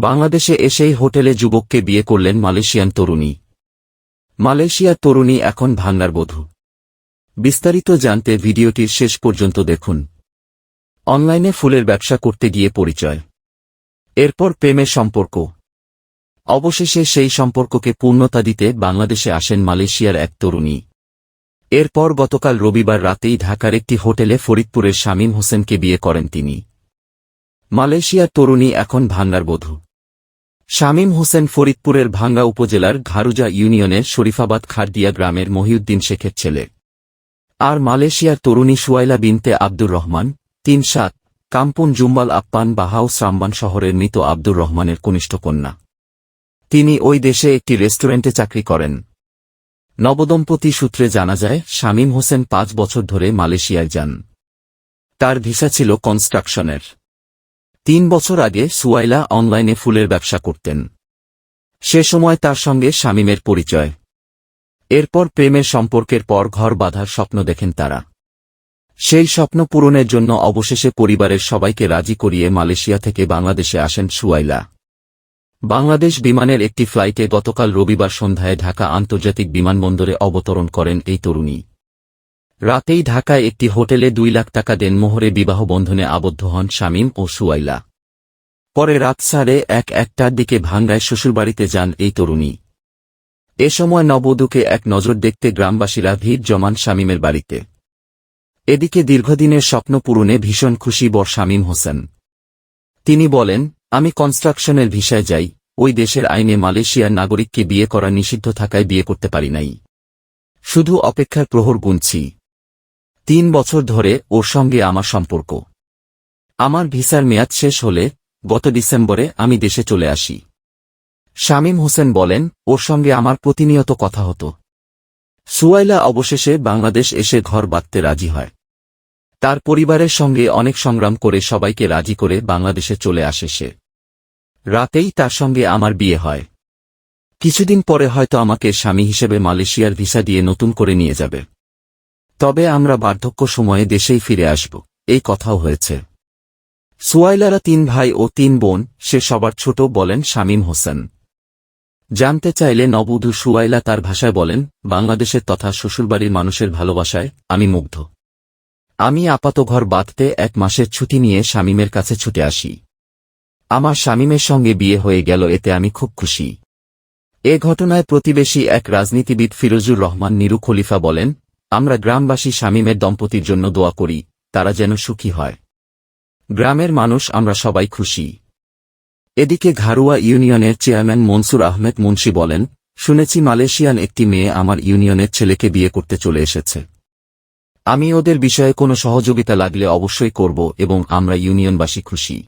বাংলাদেশে এসেই হোটেলে যুবককে বিয়ে করলেন মালয়েশিয়ান তরুণী। মালয়েশিয়ার তরুণী এখন ভাঙ্গার বধূ। বিস্তারিত জানতে ভিডিওটির শেষ পর্যন্ত দেখুন। অনলাইনে ফুলের ব্যবসা করতে গিয়ে পরিচয়। এরপর প্রেমের সম্পর্ক। অবশেষে সেই সম্পর্ককে পূর্ণতা দিতে বাংলাদেশে আসেন মালয়েশিয়ার এক তরুণী। এরপর গতকাল রবিবার রাতেই ঢাকার একটি হোটেলে ফরিদপুরের শামীম হোসেনকে বিয়ে করেন তিনি। মালয়েশিয়ার তরুণী এখন ভাঙ্গার বধূ। শামীম হোসেন ফরিদপুরের ভাঙ্গা উপজেলার ঘারুজা ইউনিয়নের শরীফাবাদ খারদিয়া গ্রামের মহিউদ্দিন শেখের ছেলে। আর মালয়েশিয়ার তরুণী সুয়াইলা বিনতে আব্দুর রহমান, তিন সাত, কাম্পুন জুম্বাল আপ্পান বাহাউ শ্রাম্বান শহরের মৃত আব্দুর রহমানের কনিষ্ঠ কন্যা। তিনি ওই দেশে একটি রেস্টুরেন্টে চাকরি করেন। নবদম্পতি সূত্রে জানা যায়, শামীম হোসেন পাঁচ বছর ধরে মালয়েশিয়ায় যান। তার ভিসা ছিল কনস্ট্রাকশনের। তিন বছর আগে সুয়াইলা অনলাইনে ফুলের ব্যবসা করতেন। সে সময় তার সঙ্গে শামীমের পরিচয়। এরপর প্রেমের সম্পর্কের পর ঘর বাঁধার স্বপ্ন দেখেন তারা। সেই স্বপ্ন পূরণের জন্য অবশেষে পরিবারের সবাইকে রাজি করিয়ে মালয়েশিয়া থেকে বাংলাদেশে আসেন সুয়াইলা। বাংলাদেশ বিমানের একটি ফ্লাইটে গতকাল রবিবার সন্ধ্যায় ঢাকা আন্তর্জাতিক বিমানবন্দরে অবতরণ করেন এই তরুণী। রাতেই ঢাকায় একটি হোটেলে দুই লাখ টাকা দেন মোহরে বিবাহ বন্ধনে আবদ্ধ হন শামীম ও সুয়াইলা। পরে রাত সাড়ে এক, একটার দিকে ভাঙ্গায় শ্বশুরবাড়িতে যান এই তরুণী। এ সময় নববধূকে এক নজর দেখতে গ্রামবাসীরা ভিড় জমান শামীমের বাড়িতে। এদিকে দীর্ঘদিনের স্বপ্ন পূরণে ভীষণ খুশি বর শামীম হোসেন। তিনি বলেন, আমি কনস্ট্রাকশনের ভিসায় যাই, ওই দেশের আইনে মালয়েশিয়ার নাগরিককে বিয়ে করা নিষিদ্ধ থাকায় বিয়ে করতে পারি নাই। শুধু অপেক্ষার প্রহর গুনছি। তিন বছর ধরে ওর সঙ্গে আমার সম্পর্ক। আমার ভিসার মেয়াদ শেষ হলে গত ডিসেম্বরে আমি দেশে চলে আসি। শামীম হোসেন বলেন, ওর সঙ্গে আমার প্রতিনিয়ত কথা হতো। সুয়াইলা অবশেষে বাংলাদেশ এসে ঘর বাঁধতে রাজি হয়। তার পরিবারের সঙ্গে অনেক সংগ্রাম করে সবাইকে রাজি করে বাংলাদেশে চলে আসে সে। রাতেই তার সঙ্গে আমার বিয়ে হয়। কিছুদিন পরে হয়তো আমাকে স্বামী হিসেবে মালয়েশিয়ার ভিসা দিয়ে নতুন করে নিয়ে যাবে। তবে আমরা বার্ধক্য সময়ে দেশেই ফিরে আসব, এই কথাও হয়েছে। সুয়াইলারা তিন ভাই ও তিন বোন, সে সবার ছোট বলেন শামীম হোসেন। জানতে চাইলে নববধূ সুয়াইলা তার ভাষায় বলেন, বাংলাদেশের তথা শ্বশুরবাড়ির মানুষের ভালোবাসায় আমি মুগ্ধ। আমি আপাত ঘর বাঁধতে এক মাসের ছুটি নিয়ে শামীমের কাছে ছুটে আসি। আমার শামীমের সঙ্গে বিয়ে হয়ে গেল, এতে আমি খুব খুশি। এ ঘটনায় প্রতিবেশী এক রাজনীতিবিদ ফিরোজুর রহমান নিরু খলিফা বলেন আমরা গ্রামবাসী শামীমের দম্পতির জন্য দোয়া করি, তারা যেন সুখী হয়। গ্রামের মানুষ আমরা সবাই খুশি। এদিকে ঘারুয়া ইউনিয়নের চেয়ারম্যান মনসুর আহমেদ মুন্সি বলেন, শুনেছি মালয়েশিয়ান একটি মেয়ে আমার ইউনিয়নের ছেলেকে বিয়ে করতে চলে এসেছে। আমি ওদের বিষয়ে কোনো সহযোগিতা লাগলে অবশ্যই করব এবং আমরা ইউনিয়নবাসী খুশি।